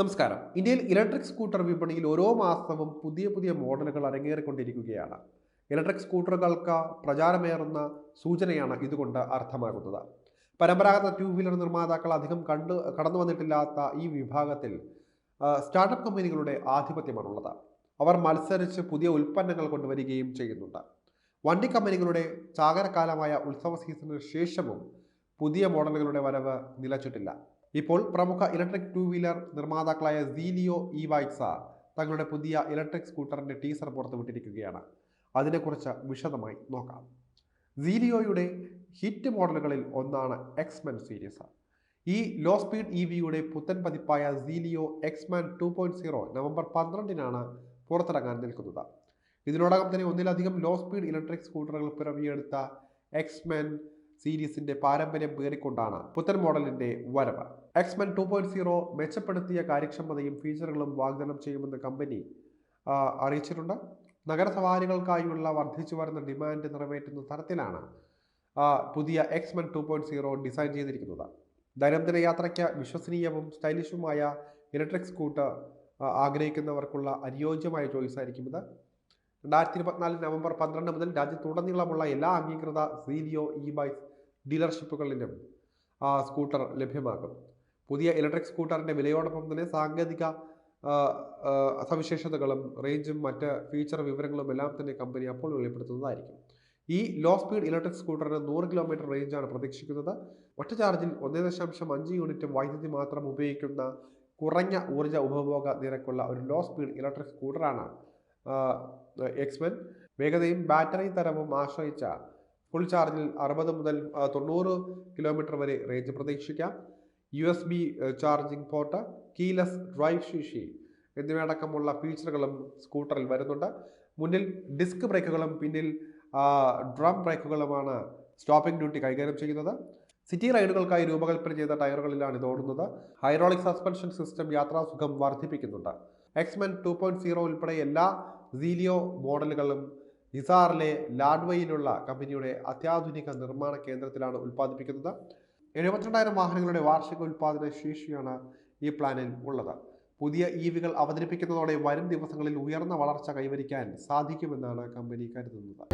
നമസ്കാരം. ഇന്ത്യയിൽ electric scooter വിപണിയിൽ ഓരോ മാസവും പുതിയ പുതിയ മോഡലുകൾ അരങ്ങേറിക്കൊണ്ടിരിക്കുകയാണ്. ഇലക്ട്രിക് സ്കൂട്ടറുകൾക്ക് പ്രചാരമേറുന്ന സൂചനയാണ് ഇതുകൊണ്ട് അർത്ഥമാകുന്നത് പരമ്പരാഗത ടൂ വീലർ നിർമ്മാതാക്കൾ അധികം കണ്ട് കടന്നു വന്നിട്ടില്ലാത്ത ഈ വിഭാഗത്തിൽ സ്റ്റാർട്ടപ്പ് കമ്പനികളുടെ ആധിപത്യമാണുള്ളത്. അവർ മത്സരിച്ച് പുതിയ ഉൽപ്പന്നങ്ങൾ കൊണ്ടുവരികയും ചെയ്യുന്നുണ്ട്. വണ്ടി കമ്പനികളുടെ ചാകരക്കാലമായ ഉത്സവ സീസണിന് ശേഷവും പുതിയ മോഡലുകളുടെ വരവ് നിലച്ചിട്ടില്ല. ഇപ്പോൾ പ്രമുഖ ഇലക്ട്രിക് ടു വീലർ നിർമ്മാതാക്കളായ സീലിയോ ഇ ബൈക്സ തങ്ങളുടെ പുതിയ ഇലക്ട്രിക് സ്കൂട്ടറിന്റെ ടീസർ പുറത്തുവിട്ടിരിക്കുകയാണ്. അതിനെക്കുറിച്ച് വിശദമായി നോക്കാം. സീലിയോയുടെ ഹിറ്റ് മോഡലുകളിൽ ഒന്നാണ് എക്സ്മെൻ സീരീസ് ഈ ലോ സ്പീഡ് ഇ വിയുടെ പുത്തൻ പതിപ്പായ Zelio Xmen two point zero November പന്ത്രണ്ടിനാണ് പുറത്തിറങ്ങാൻ നിൽക്കുന്നത്. ഇതിനോടകം തന്നെ ഒന്നിലധികം ലോ സ്പീഡ് ഇലക്ട്രിക് സ്കൂട്ടറുകൾ പിറവിയെടുത്ത എക്സ്മെൻ സീരീസിന്റെ പാരമ്പര്യം പേറിക്കൊണ്ടാണ് പുത്തൻ മോഡലിന്റെ വരവ്. എക്സ്മെൻ ടു പോയിന്റ് സീറോ മെച്ചപ്പെടുത്തിയ കാര്യക്ഷമതയും ഫീച്ചറുകളും വാഗ്ദാനം ചെയ്യുമെന്ന് കമ്പനി അറിയിച്ചിട്ടുണ്ട്. നഗരസവാരികൾക്കായുള്ള വർദ്ധിച്ചു വരുന്ന ഡിമാൻഡ് നിറവേറ്റുന്ന തരത്തിലാണ് പുതിയ Xmen two point zero design ചെയ്തിരിക്കുന്നത്. ദൈനംദിന യാത്രയ്ക്ക് വിശ്വസനീയവും സ്റ്റൈലിഷുമായ ഇലക്ട്രിക് സ്കൂട്ടർ ആഗ്രഹിക്കുന്നവർക്കുള്ള അനുയോജ്യമായ ചോയ്സ് ആയിരിക്കും ഇത്. രണ്ടായിരത്തി ഇരുപത്തിനാല് നവംബർ പന്ത്രണ്ട് മുതൽ രാജ്യത്തുടനീളമുള്ള എല്ലാ അംഗീകൃത സീലിയോ ഇ ബൈക്ക് ഡീലർഷിപ്പുകളിലും സ്കൂട്ടർ ലഭ്യമാകും. പുതിയ ഇലക്ട്രിക് സ്കൂട്ടറിന്റെ വിലയോടൊപ്പം തന്നെ സാങ്കേതിക സവിശേഷതകളും റേഞ്ചും മറ്റ് ഫീച്ചർ വിവരങ്ങളും എല്ലാം തന്നെ കമ്പനി അപ്പോൾ വെളിപ്പെടുത്തുന്നതായിരിക്കും. ഈ ലോ സ്പീഡ് ഇലക്ട്രിക് സ്കൂട്ടറിന് നൂറ് കിലോമീറ്റർ റേഞ്ചാണ് പ്രതീക്ഷിക്കുന്നത്. ഒറ്റ ചാർജിൽ ഒന്നേ ദശാംശം അഞ്ച് യൂണിറ്റ് വൈദ്യുതി മാത്രം ഉപയോഗിക്കുന്ന കുറഞ്ഞ ഊർജ ഉപഭോഗ നിരക്കുള്ള ഒരു ലോ സ്പീഡ് ഇലക്ട്രിക് സ്കൂട്ടറാണ് എക്സ്മെൻ വേഗതയും ബാറ്ററി തരവും ആശ്രയിച്ച ഫുൾ ചാർജിൽ അറുപത് മുതൽ തൊണ്ണൂറ് കിലോമീറ്റർ വരെ റേഞ്ച് പ്രതീക്ഷിക്കാം. U S B charging port keyless drive ശേഷി എന്നിവയടക്കമുള്ള ഫീച്ചറുകളും സ്കൂട്ടറിൽ വരുന്നുണ്ട്. മുന്നിൽ ഡിസ്ക് ബ്രേക്കുകളും പിന്നിൽ ഡ്രം ബ്രേക്കുകളുമാണ് സ്റ്റോപ്പിംഗ് ഡ്യൂട്ടി കൈകാര്യം ചെയ്യുന്നത്. സിറ്റി റൈഡുകൾക്കായി രൂപകൽപ്പന ചെയ്ത ടയറുകളിലാണ് ഇത് ഓടുന്നത്. ഹൈഡ്രോളിക് സസ്പെൻഷൻ സിസ്റ്റം യാത്രാസുഖം വർദ്ധിപ്പിക്കുന്നുണ്ട്. X Men two point zero ഉൾപ്പെടെ എല്ലാ സീലിയോ മോഡലുകളും ഇസാറിലെ ലാഡ്വയിലുള്ള കമ്പനിയുടെ അത്യാധുനിക നിർമ്മാണ കേന്ദ്രത്തിലാണ് ഉൽപ്പാദിപ്പിക്കുന്നത്. എഴുപത്തിരണ്ടായിരം വാഹനങ്ങളുടെ വാർഷിക ഉൽപ്പാദന ശേഷിയാണ് ഈ പ്ലാനിൽ ഉള്ളത്. പുതിയ ഇ വികൾ അവതരിപ്പിക്കുന്നതോടെ വരും ദിവസങ്ങളിൽ ഉയർന്ന വളർച്ച കൈവരിക്കാൻ സാധിക്കുമെന്നാണ് കമ്പനി കരുതുന്നത്.